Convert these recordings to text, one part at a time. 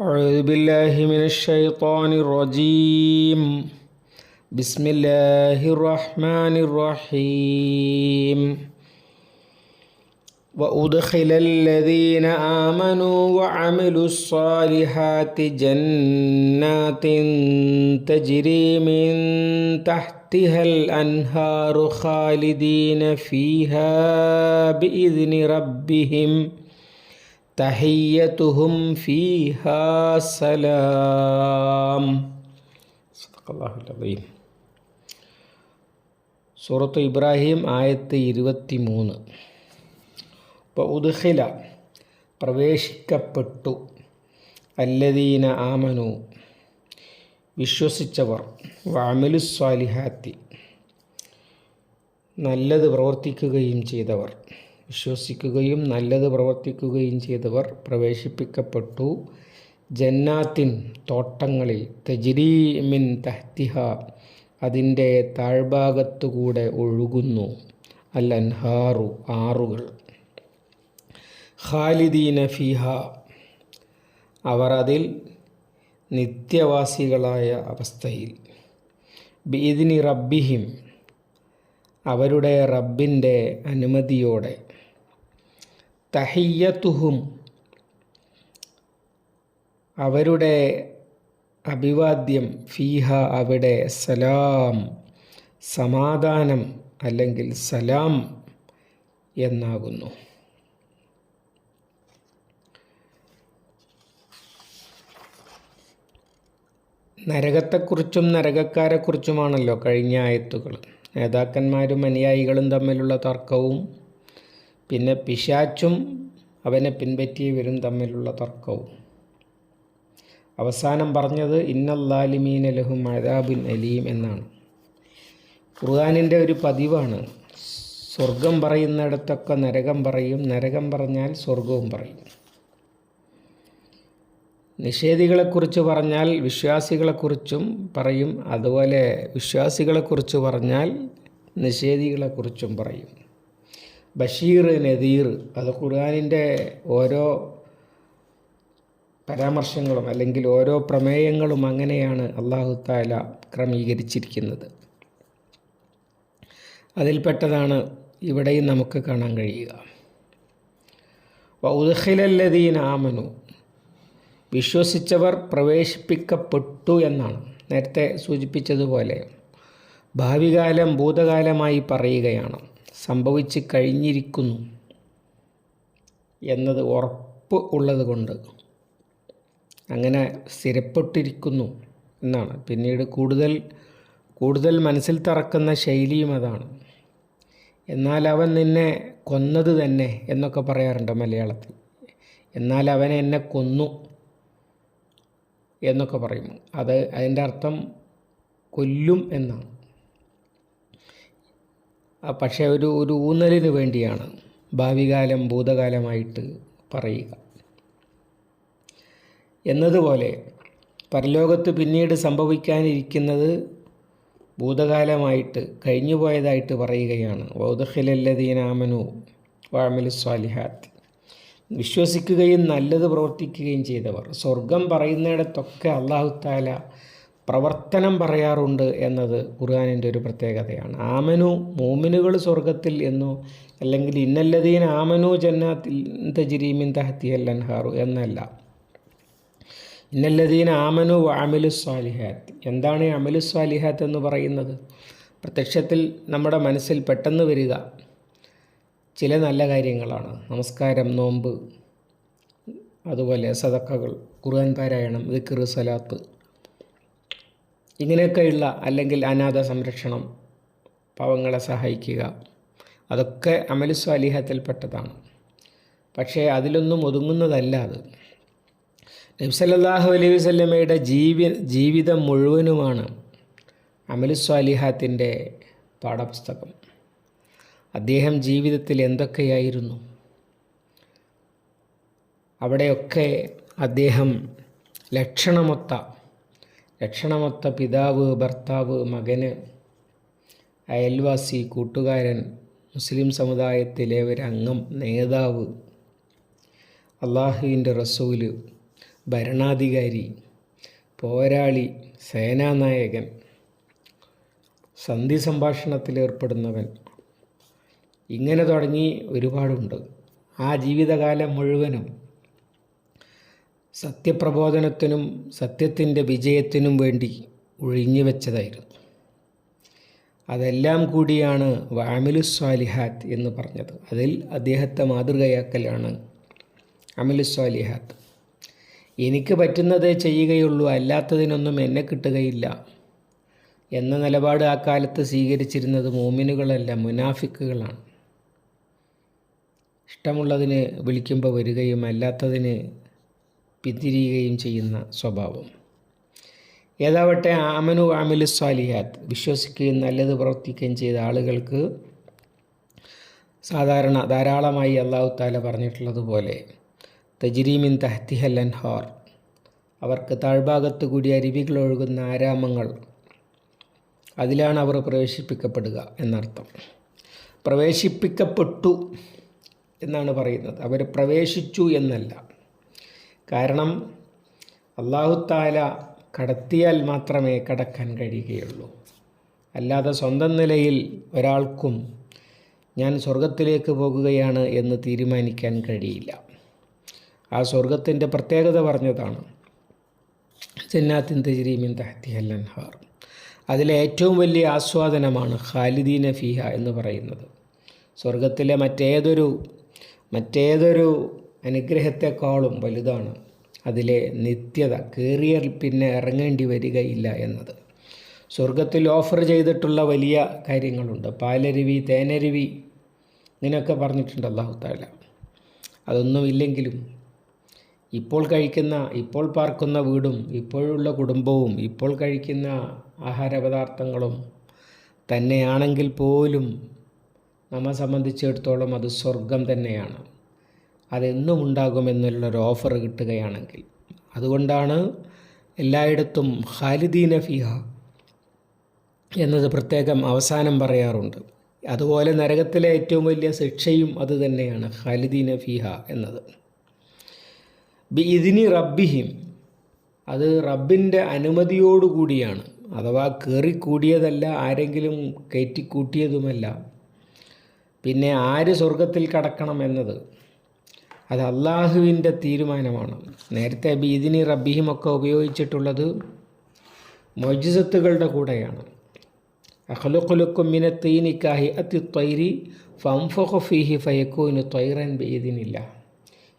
أعوذ بالله من الشيطان الرجيم. بسم الله الرحمن الرحيم. وأدخل الذين آمنوا وعملوا الصالحات جنات تجري من تحتها الأنهار خالدين فيها بإذن ربهم. തഹയ്യത്തുഹും ഫീഹാസലാം സൂറത്ത് ഇബ്രാഹിം ആയത്ത് ഇരുപത്തി മൂന്ന് ഇപ്പോൾ ഉദ്ഖില പ്രവേശിക്കപ്പെട്ടു. അല്ലദീന ആമനു വിശ്വസിച്ചവർ വാമിലുസ്വാലിഹാത്തി നല്ലത് പ്രവർത്തിക്കുകയും ചെയ്തവർ. വിശ്വസിക്കുകയും നല്ലത് പ്രവർത്തിക്കുകയും ചെയ്തവർ പ്രവേശിപ്പിക്കപ്പെട്ടു. ജന്നാത്തിൻ തോട്ടങ്ങളിൽ തജിരീമിൻ തഹ്തിഹ അതിന്റെ താഴ്ഭാഗത്തുകൂടെ ഒഴുകുന്നു. അൽ അൻഹാറു ആറുകൾ. ഖാലിദീന ഫിഹ അവർ അതിൽ നിത്യവാസികളായ അവസ്ഥയിൽ. ബീദിനി റബ്ബിഹിം അവരുടെ റബ്ബിന്റെ അനുമതിയോടെ. തഹിയ്യത്തുഹും. അവരുടെ അഭിവാദ്യം ഫീഹ അവിടെ സലാം സമാധാനം അല്ലെങ്കിൽ സലാം എന്നാകുന്നു. നരകത്തെക്കുറിച്ചും നരകക്കാരെക്കുറിച്ചുമാണല്ലോ കഴിഞ്ഞ ആയത്തുകൾ. നേതാക്കന്മാരും അനുയായികളും തമ്മിലുള്ള തർക്കവും പിന്നെ പിശാച്ചും അവനെ പിൻപറ്റിയവരും തമ്മിലുള്ള തർക്കവും. അവസാനം പറഞ്ഞത് ഇന്നല്ലാലിമീൻ ലഹും അഴാബിൻ അലീം എന്നാണ്. ഖുർആാനിന്റെ ഒരു പതിവാണ്. സ്വർഗം പറയുന്നിടത്തൊക്കെ നരകം പറയും. നരകം പറഞ്ഞാൽ സ്വർഗവും പറയും. നിഷേധികളെക്കുറിച്ച് പറഞ്ഞാൽ വിശ്വാസികളെക്കുറിച്ചും പറയും. അതുപോലെ വിശ്വാസികളെക്കുറിച്ച് പറഞ്ഞാൽ നിഷേധികളെക്കുറിച്ചും പറയും. ബഷീർ നദീർ അത് ഖുർആാനിന്റെ ഓരോ പരാമർശങ്ങളും അല്ലെങ്കിൽ ഓരോ പ്രമേയങ്ങളും അങ്ങനെയാണ് അള്ളാഹു താല ക്രമീകരിച്ചിരിക്കുന്നത്. അതിൽപ്പെട്ടതാണ് ഇവിടെയും നമുക്ക് കാണാൻ കഴിയുക. വൗദഖിലല്ലദീൻ ആമനു വിശ്വസിച്ചവർ പ്രവേശിപ്പിക്കപ്പെട്ടു എന്നാണ്. നേരത്തെ സൂചിപ്പിച്ചതുപോലെ ഭാവികാലം ഭൂതകാലമായി പറയുകയാണ്. സംഭവിച്ച് കഴിഞ്ഞിരിക്കുന്നു എന്നത് ഉറപ്പ് ഉള്ളതുകൊണ്ട്. അങ്ങനെ സ്ഥിരപ്പെട്ടിരിക്കുന്നു എന്നാണ്. പിന്നീട് കൂടുതൽ കൂടുതൽ മനസ്സിൽ തറക്കുന്ന ശൈലിയും അതാണ്. എന്നാൽ അവൻ നിന്നെ കൊന്നത് തന്നെ എന്നൊക്കെ പറയാറുണ്ട് മലയാളത്തിൽ. എന്നാൽ അവൻ എന്നെ കൊന്നു എന്നൊക്കെ പറയും. അത് അതിന്റെ അർത്ഥം കൊല്ലും എന്നാണ്. പക്ഷേ ഒരു ഒരു ഊന്നലിന് വേണ്ടിയാണ് ഭാവികാലം ഭൂതകാലമായിട്ട് പറയുക. എന്നതുപോലെ പരലോകത്ത് പിന്നീട് സംഭവിക്കാനിരിക്കുന്നത് ഭൂതകാലമായിട്ട് കഴിഞ്ഞുപോയതായിട്ട് പറയുകയാണ്. വൗദഖിലല്ലദീനാമനു വാമലു സ്വാലിഹാത്ത്. വിശ്വസിക്കുകയും നല്ലത് പ്രവർത്തിക്കുകയും ചെയ്തവർ. സ്വർഗം പറയുന്നിടത്തൊക്കെ അള്ളാഹു താല പ്രവർത്തനം പറയാറുണ്ട് എന്നത് ഖുർആാനിന്റെ ഒരു പ്രത്യേകതയാണ്. ആമനു മോമിനുകൾ സ്വർഗത്തിൽ എന്നോ അല്ലെങ്കിൽ ഇന്നല്ലതീൻ ആമനു ജന്നാത്തിൽ തജിരീമിൻ തഹത്തിയൽ അൻഹാറു എന്നല്ല. ഇന്നല്ലതീൻ ആമനു അമിലു സ്വാലിഹാത്ത്. എന്താണ് ഈ അമിലു സ്വാലിഹാത്ത് എന്ന് പറയുന്നത്? പ്രത്യക്ഷത്തിൽ നമ്മുടെ മനസ്സിൽ പെട്ടെന്ന് വരിക ചില നല്ല കാര്യങ്ങളാണ്. നമസ്കാരം നോമ്പ് അതുപോലെ സദക്കകൾ ഖുർആൻ പാരായണം ദിക്കർ സലാത്ത് ഇങ്ങനെയൊക്കെയുള്ള അല്ലെങ്കിൽ അനാഥ സംരക്ഷണം പാവങ്ങളെ സഹായിക്കുക അതൊക്കെ അമലു സ്വാലിഹത്തിൽപ്പെട്ടതാണ്. പക്ഷേ അതിലൊന്നും ഒതുങ്ങുന്നതല്ല അത്. നബ്സല്ലാഹു അലൈഹി വല്ലമയുടെ ജീവി ജീവിതം മുഴുവനുമാണ് അമലു സ്വാലിഹാത്തിന്റെ പാഠപുസ്തകം. അദ്ദേഹം ജീവിതത്തിൽ എന്തൊക്കെയായിരുന്നു? അവിടെയൊക്കെ അദ്ദേഹം ലക്ഷണമൊത്ത ലക്ഷണമൊത്ത പിതാവ് ഭർത്താവ് മകന് അയൽവാസി കൂട്ടുകാരൻ മുസ്ലിം സമുദായത്തിലെ ഒരു അംഗം നേതാവ് അള്ളാഹുവിന്റെ റസൂൽ ഭരണാധികാരി പോരാളി സേനാനായകൻ സന്ധി സംഭാഷണത്തിൽ ഏർപ്പെടുന്നവൻ. ഇങ്ങനെ തുടങ്ങി ഒരുപാടുണ്ട്. ആ ജീവിതകാലം മുഴുവനും സത്യപ്രബോധനത്തിനും സത്യത്തിന്റെ വിജയത്തിനും വേണ്ടി ഒഴിഞ്ഞു വെച്ചതായിരുന്നു. അതെല്ലാം കൂടിയാണ് വാമിലു സ്വാലിഹാത്ത് എന്ന് പറഞ്ഞത്. അതിൽ അദ്ദേഹത്തെ മാതൃകയാക്കലാണ് അമിലു സ്വാലിഹാത്ത് എനിക്ക് പറ്റുന്നതേ ചെയ്യുകയുള്ളൂ അല്ലാത്തതിനൊന്നും എന്നെ കിട്ടുകയില്ല എന്ന നിലപാട് ആ കാലത്ത് സ്വീകരിച്ചിരുന്നത് മോമിനുകളല്ല മുനാഫിക്കുകളാണ്. ഇഷ്ടമുള്ളതിന് വിളിക്കുമ്പോൾ വരികയും അല്ലാത്തതിന് പിന്തിരിയുകയും ചെയ്യുന്ന സ്വഭാവം. ഏതാവട്ടെ ആമനു ആമിലു സ്വാലിഹാത്ത് വിശ്വസിക്കുകയും നല്ലത് പ്രവർത്തിക്കുകയും ചെയ്ത ആളുകൾക്ക് സാധാരണ ധാരാളമായി അള്ളാഹു താല പറഞ്ഞിട്ടുള്ളതുപോലെ തജിരീമിൻ തഹ്തിഹൽ അൻഹാർ അവർക്ക് താഴ്ഭാഗത്ത് കൂടി അരുവികൾ ഒഴുകുന്ന ആരാമങ്ങൾ അതിലാണ് അവർ പ്രവേശിപ്പിക്കപ്പെടുക എന്നർത്ഥം. പ്രവേശിപ്പിക്കപ്പെട്ടു എന്നാണ് പറയുന്നത്. അവർ പ്രവേശിച്ചു എന്നല്ല. കാരണം അള്ളാഹുത്താല കടത്തിയാൽ മാത്രമേ കടക്കാൻ കഴിയുകയുള്ളൂ. അല്ലാതെ സ്വന്തം നിലയിൽ ഒരാൾക്കും ഞാൻ സ്വർഗത്തിലേക്ക് പോകുകയാണ് എന്ന് തീരുമാനിക്കാൻ കഴിയില്ല. ആ സ്വർഗത്തിന്റെ പ്രത്യേകത പറഞ്ഞതാണ്. ജന്നാത്തിൻ തജ്രീമിൻ തഹത്തി അല്ലൻഹാർ അതിലെ ഏറ്റവും വലിയ ആസ്വാദനമാണ് ഖാലിദീന ഫിഹ എന്ന് പറയുന്നത്. സ്വർഗത്തിലെ മറ്റേതൊരു മറ്റേതൊരു അനുഗ്രഹത്തെക്കാളും വലുതാണ് അതിലെ നിത്യത. കയറിയ പിന്നെ ഇറങ്ങേണ്ടി വരികയില്ല എന്നത്. സ്വർഗത്തിൽ ഓഫർ ചെയ്തിട്ടുള്ള വലിയ കാര്യങ്ങളുണ്ട്. പാലരുവി തേനരുവി ഇങ്ങനെയൊക്കെ പറഞ്ഞിട്ടുണ്ട് അള്ളാഹുത്താല അതൊന്നുമില്ലെങ്കിലും ഇപ്പോൾ കഴിക്കുന്ന ഇപ്പോൾ പാർക്കുന്ന വീടും ഇപ്പോഴുള്ള കുടുംബവും ഇപ്പോൾ കഴിക്കുന്ന ആഹാരപദാർത്ഥങ്ങളും തന്നെയാണെങ്കിൽ പോലും നമ്മെ സംബന്ധിച്ചിടത്തോളം അത് സ്വർഗം തന്നെയാണ്. അതെന്നും ഉണ്ടാകുമെന്നുള്ളൊരു ഓഫർ കിട്ടുകയാണെങ്കിൽ. അതുകൊണ്ടാണ് എല്ലായിടത്തും ഖാലിദീന ഫിഹ എന്നത് പ്രത്യേകം അവസാനം പറയാറുണ്ട്. അതുപോലെ നരകത്തിലെ ഏറ്റവും വലിയ ശിക്ഷയും അത് തന്നെയാണ് ഖാലിദീന ഫിഹ എന്നത്. ബി ഇതിനി റബ്ബിഹിം അത് റബ്ബിന്റെ അനുമതിയോടുകൂടിയാണ്. അഥവാ കയറിക്കൂടിയതല്ല ആരെങ്കിലും കയറ്റിക്കൂട്ടിയതുമല്ല. പിന്നെ ആര് സ്വർഗത്തിൽ കടക്കണം എന്നത്? അത് അള്ളാഹുവിന്റെ തീരുമാനമാണ്. നേരത്തെ ബീദിനി റബ്ബിഹിമൊക്കെ ഉപയോഗിച്ചിട്ടുള്ളത് മൊജിസത്തുകളുടെ കൂടെയാണ്. അഖലുഖുലുക്കും മിന അത്തി ത്വൈരി ഫംഫഖു ഫീഹി ഫയക്കൂന് ത്വൈറൻ ബീദിനില്ല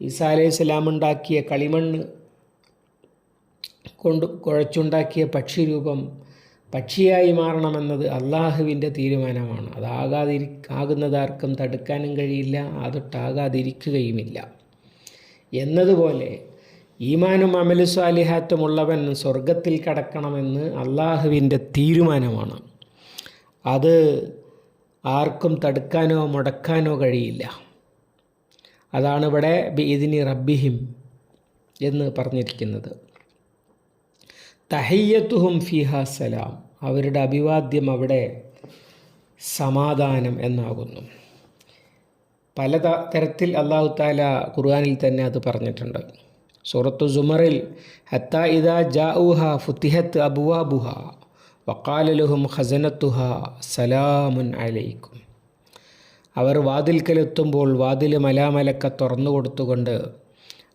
ഈസാ ഉണ്ടാക്കിയ കളിമണ്ണ് കൊണ്ട് കുഴച്ചുണ്ടാക്കിയ പക്ഷിരൂപം പക്ഷിയായി മാറണമെന്നത് അള്ളാഹുവിന്റെ തീരുമാനമാണ്. അതാകാതിരി ആകുന്നതാർക്കും തടുക്കാനും കഴിയില്ല അതൊട്ടാകാതിരിക്കുകയുമില്ല. എന്നതുപോലെ ഈമാനും അമലു സ്വാലിഹാത്തുമുള്ളവൻ സ്വർഗത്തിൽ കടക്കണമെന്ന് അള്ളാഹുവിന്റെ തീരുമാനമാണ്. അത് ആർക്കും തടുക്കാനോ മുടക്കാനോ കഴിയില്ല. അതാണ് ഇവിടെ ബീദിനി റബ്ബിഹിം എന്ന് പറഞ്ഞിരിക്കുന്നത്. തഹയ്യത്തുഹും ഫിഹ സലാം. അവരുടെ അഭിവാദ്യം അവിടെ സമാധാനം എന്നാകുന്നു. പല തരത്തിൽ അള്ളാഹു താല ഖുർആാനിൽ തന്നെ അത് പറഞ്ഞിട്ടുണ്ട്. സൂറത്തു സുമറിൽ ഹത്ത ഇദ ജാഉഹ ഫുത്തിഹത്ത് അബുവാബുഹ വക്കാലലുഹും ഖസനത്തുഹ സലാമുൻ അലൈക്കും. അവർ വാതിൽക്കലെത്തുമ്പോൾ വാതിൽ മലാമലക്ക തുറന്നു കൊടുത്തുകൊണ്ട്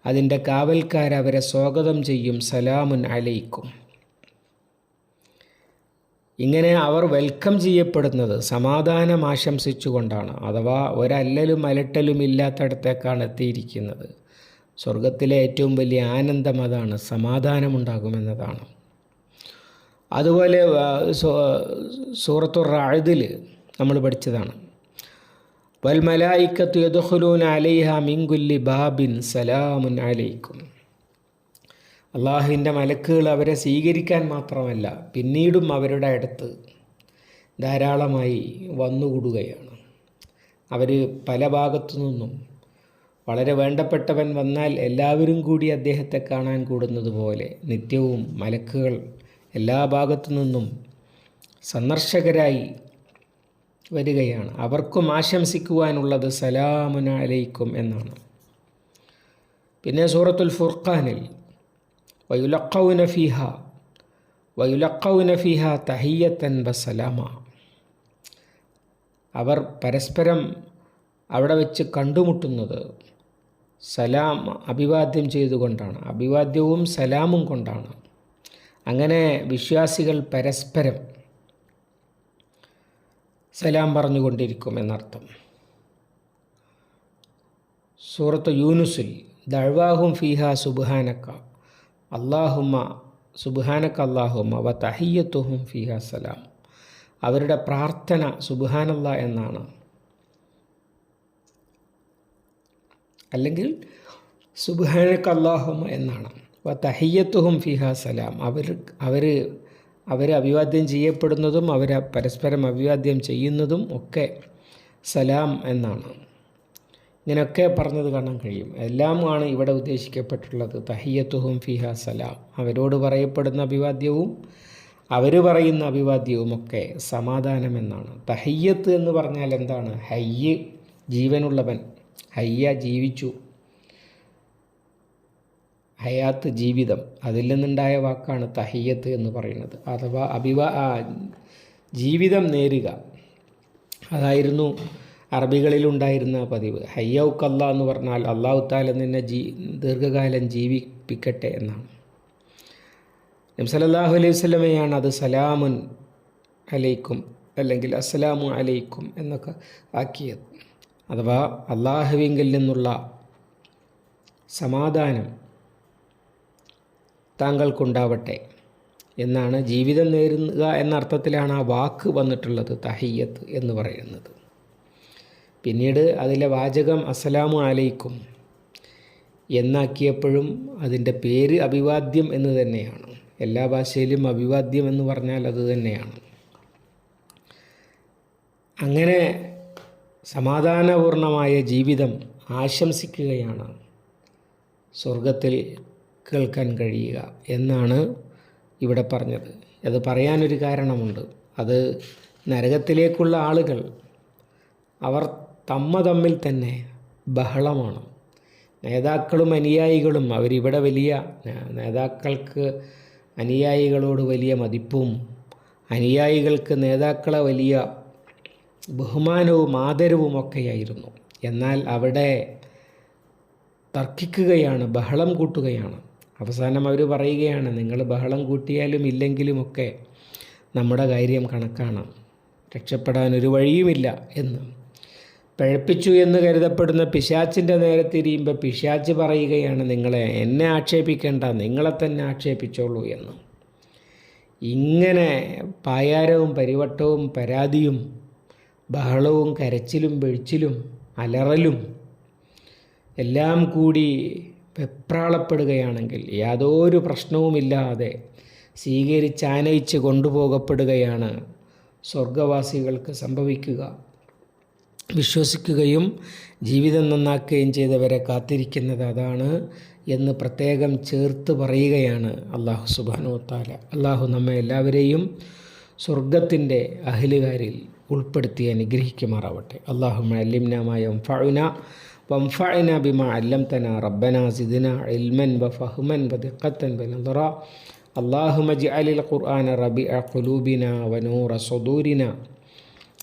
അതിന്റെ കാവൽക്കാരവരെ സ്വാഗതം ചെയ്യും സലാമുൻ അലൈക്കും. ഇങ്ങനെ അവർ വെൽക്കം ചെയ്യപ്പെടുന്നത് സമാധാനം ആശംസിച്ചുകൊണ്ടാണ്. അഥവാ ഒരല്ലലും അലട്ടലും ഇല്ലാത്തടത്തേക്കാണ് എത്തിയിരിക്കുന്നത്. സ്വർഗത്തിലെ ഏറ്റവും വലിയ ആനന്ദം അതാണ് സമാധാനമുണ്ടാകുമെന്നതാണ് അതുപോലെ സൂറത്തു അഴുതിൽ നമ്മൾ പഠിച്ചതാണ്. വൽമലായിക്കത്തു യദുഹുലൂൻ അലൈഹ മിങ്കുല്ലി ബാബിൻ സലാമുൻ അലൈക്കും. അള്ളാഹുവിന്റെ മലക്കുകൾ അവരെ സ്വീകരിക്കാൻ മാത്രമല്ല പിന്നീടും അവരുടെ അടുത്ത് ധാരാളമായി വന്നുകൂടുകയാണ്. അവർ പല ഭാഗത്തു നിന്നും വളരെ വേണ്ടപ്പെട്ടവൻ വന്നാൽ എല്ലാവരും കൂടി അദ്ദേഹത്തെ കാണാൻ കൂടുന്നത് പോലെ നിത്യവും മലക്കുകൾ എല്ലാ ഭാഗത്തു നിന്നും സന്ദർശകരായി വരികയാണ്. അവർക്കും ആശംസിക്കുവാനുള്ളത് സലാമുന അലൈക്കും എന്നാണ്. പിന്നെ സൂറത്തുൽ ഫുർഖാനിൽ വയുലക്കൗന ഫിഹ വയുലക്കൗന ഫിഹ തഹിയത്തൻ ബസലാമ അവർ പരസ്പരം അവിടെ വെച്ച് കണ്ടുമുട്ടുന്നത് സലാം അഭിവാദ്യം ചെയ്തുകൊണ്ടാണ് അഭിവാദ്യവും സലാമും കൊണ്ടാണ്. അങ്ങനെ വിശ്വാസികൾ പരസ്പരം സലാം പറഞ്ഞുകൊണ്ടിരിക്കും എന്നർത്ഥം. സൂറത്ത് യൂനുസിൽ ദഴ്വാഹും ഫീഹ സുബാനക്ക അള്ളാഹുമ്മ സുബുഹാനക്ക അള്ളാഹുമ വ തഹിയത്തുഹും ഫിഹ സലാം. അവരുടെ പ്രാർത്ഥന സുബുഹാനല്ല എന്നാണ്. അല്ലെങ്കിൽ സുബുഹാനക്ക അള്ളാഹുമ എന്നാണ്. വ തഹിയത്തുഹും ഫിഹ സലാം. അവർ അവർ അവർ അഭിവാദ്യം ചെയ്യപ്പെടുന്നതും അവരെ പരസ്പരം അഭിവാദ്യം ചെയ്യുന്നതും ഒക്കെ സലാം എന്നാണ്. ഇങ്ങനെയൊക്കെ പറഞ്ഞത് കാണാൻ കഴിയും. എല്ലാമാണ് ഇവിടെ ഉദ്ദേശിക്കപ്പെട്ടുള്ളത് തഹിയത്തുഹും ഫിഹ സലാം. അവരോട് പറയപ്പെടുന്ന അഭിവാദ്യവും അവർ പറയുന്ന അഭിവാദ്യവുമൊക്കെ സമാധാനമെന്നാണ്. തഹയ്യത്ത് എന്ന് പറഞ്ഞാൽ എന്താണ്? ഹയ്യ് ജീവനുള്ളവൻ. ഹയ്യ ജീവിച്ചു. ഹയാത്ത് ജീവിതം. അതിൽ നിന്നുണ്ടായ വാക്കാണ് തഹയ്യത്ത് എന്ന് പറയുന്നത്. അഥവാ അഭിവാ ജീവിതം നേരുക. അതായിരുന്നു അറബികളിലുണ്ടായിരുന്ന പതിവ്. ഹയ്യൗക്കല്ല എന്ന് പറഞ്ഞാൽ അള്ളാഹു താല നിന്നെ ജീ ദീർഘകാലം ജീവിപ്പിക്കട്ടെ എന്നാണ്. നബ്സലല്ലാഹു അലൈഹി വല്ലമയാണ് അത് സലാമുൻ അലൈക്കും അല്ലെങ്കിൽ അസ്സലാമു അലൈക്കും എന്നൊക്കെ ആക്കിയത്. അഥവാ അള്ളാഹുവിങ്കിൽ നിന്നുള്ള സമാധാനം താങ്കൾക്കുണ്ടാവട്ടെ എന്നാണ് ജീവിതം നേരുക എന്ന അർത്ഥത്തിലാണ് ആ വാക്ക് വന്നിട്ടുള്ളത് തഹയ്യത്ത് എന്ന് പറയുന്നത്. പിന്നീട് അതിലെ വാചകം അസ്സലാമു അലൈക്കും എന്നാക്കിയപ്പോഴും അതിന്റെ പേര് അഭിവാദ്യം എന്ന് തന്നെയാണ്. എല്ലാ ഭാഷയിലും അഭിവാദ്യം എന്ന് പറഞ്ഞാൽ അത് തന്നെയാണ്. അങ്ങനെ സമാധാനപൂർണമായ ജീവിതം ആശംസിക്കുകയാണ് സ്വർഗത്തിൽ കേൾക്കാൻ കഴിയുക എന്നാണ് ഇവിടെ പറഞ്ഞത്. അത് പറയാനൊരു കാരണമുണ്ട്. അത് നരകത്തിലേക്കുള്ള ആളുകൾ അവർ തമ്മ തമ്മിൽ തന്നെ ബഹളമാണ്. നേതാക്കളും അനുയായികളും അവരിവിടെ വലിയ നേതാക്കൾക്ക് അനുയായികളോട് വലിയ മതിപ്പും അനുയായികൾക്ക് നേതാക്കളെ വലിയ ബഹുമാനവും ആദരവും ഒക്കെയായിരുന്നു. എന്നാൽ അവിടെ തർക്കിക്കുകയാണ് ബഹളം കൂട്ടുകയാണ്. അവസാനം അവർ പറയുകയാണ് നിങ്ങൾ ബഹളം കൂട്ടിയാലും ഇല്ലെങ്കിലുമൊക്കെ നമ്മുടെ കാര്യം കണക്കാണ്. രക്ഷപ്പെടാൻ ഒരു വഴിയുമില്ല എന്ന്. പഴപ്പിച്ചു എന്ന് കരുതപ്പെടുന്ന പിശാച്ചിന്റെ നേരെ തിരിയുമ്പോൾ പിശാച്ച് പറയുകയാണ് നിങ്ങളെ എന്നെ ആക്ഷേപിക്കേണ്ട നിങ്ങളെ തന്നെ ആക്ഷേപിച്ചോളൂ എന്ന്. ഇങ്ങനെ പായാരവും പരിവട്ടവും പരാതിയും ബഹളവും കരച്ചിലും വെഴിച്ചിലും അലറലും എല്ലാം കൂടി വെപ്രാളപ്പെടുകയാണെങ്കിൽ യാതൊരു പ്രശ്നവുമില്ലാതെ സ്വീകരിച്ചാനയിച്ച് കൊണ്ടുപോകപ്പെടുകയാണ് സ്വർഗവാസികൾക്ക് സംഭവിക്കുക. വിശ്വസിക്കുകയും ജീവിതം നന്നാക്കുകയും ചെയ്തവരെ കാത്തിരിക്കുന്നത് അതാണ് എന്ന് പ്രത്യേകം ചേർത്ത് പറയുകയാണ് അള്ളാഹു സുബാനു താല അള്ളാഹു നമ്മെ എല്ലാവരെയും സ്വർഗത്തിൻ്റെ അഹിലുകാരിൽ ഉൾപ്പെടുത്തി അനുഗ്രഹിക്കുമാറാവട്ടെ അള്ളാഹു അല്ലിംനാമായ ഫഴുന وانفعنا بما علمتنا ربنا زدنا علما وفهما ودقة بنظرا اللهم اجعل القرآن ربيع قلوبنا ونور صدورنا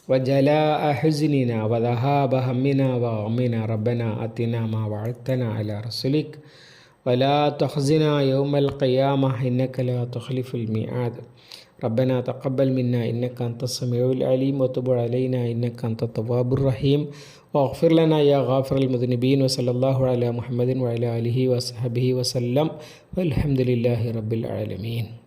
وجلاء حزننا وذهاب همنا وغمنا. ربنا أتنا ما وعدتنا على رسلك. ولا تخزنا يوم القيامة إنك لا تخلف الميعاد. ربنا تقبل منا إنك أنت السميع العليم. وتب علينا إنك أنت التواب الرحيم. واغفر لنا يا غافر المذنبين. وصلى الله على محمد وعلى آله وصحبه وسلم. والحمد لله رب العالمين.